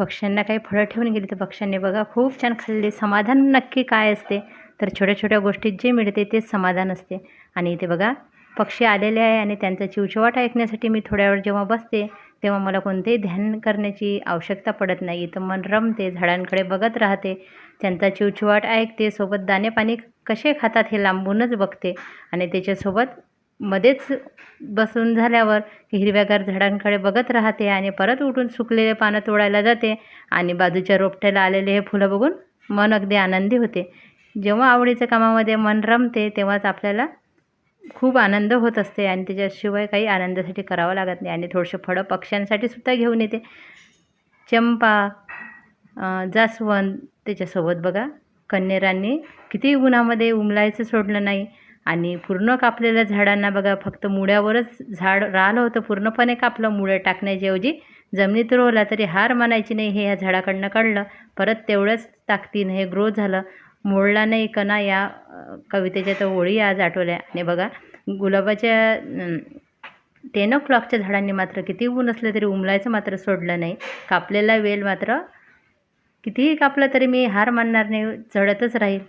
पक्ष्यांना काही फळं ठेवून गेली तर पक्ष्यांनी बघा खूप छान खाल्ले समाधान नक्की काय असते? तर छोट्या छोट्या गोष्टीत जे मिळते तेच समाधान असते. आणि इथे बघा पक्षी आलेले आहे आणि त्यांचा चिवचिवाट ऐकण्यासाठी मी थोड्या वेळ जेव्हा बसते तेव्हा मला कोणतेही ध्यान करण्याची आवश्यकता पडत नाही. इथं मन रमते झाडांकडे बघत राहते. त्यांचा चिवचिवाट ऐकते सोबत दाणे पाणी कसे खातात हे लांबूनच बघते. आणि त्याच्यासोबत मध्येच बसून झाल्यावर हिरव्यागार झाडांकडे बघत राहते आणि परत उठून सुकलेले पानं तोडायला जाते आणि बाजूच्या रोपट्याला आलेले हे फुलं बघून मन अगदी आनंदी होते. जेव्हा आवडीच्या कामामध्ये मन रमते तेव्हाच आपल्याला खूप आनंद होत असते आणि त्याच्याशिवाय काही आनंदासाठी करावं लागत नाही आणि थोडेसे फळं पक्ष्यांसाठी सुद्धा घेऊन येते. चंपा जास्वंद त्याच्यासोबत बघा कन्हेरांनी किती उन्हामध्ये उमलायचं सोडलं नाही. आणि पूर्ण कापलेल्या झाडांना बघा फक्त मुळ्यावरच झाड राहिलं होतं. पूर्णपणे कापलं मुळ्या टाकण्याच्याऐवजी जमिनीत रोवला तरी हार मानायची नाही हे ह्या झाडाकडनं काढलं परत तेवढंच ताकदीनं हे ग्रो झालं. मोडला नाही कणा या कवितेच्या तर ओळी आज आठवल्या. आणि बघा गुलाबाच्या टेन ओ क्लॉकच्या झाडांनी मात्र किती ऊन असलं तरी उमलायचं मात्र सोडलं नाही. कापलेला वेल मात्र कितीही कापलं तरी मी हार मानणार नाही चढतच राहील.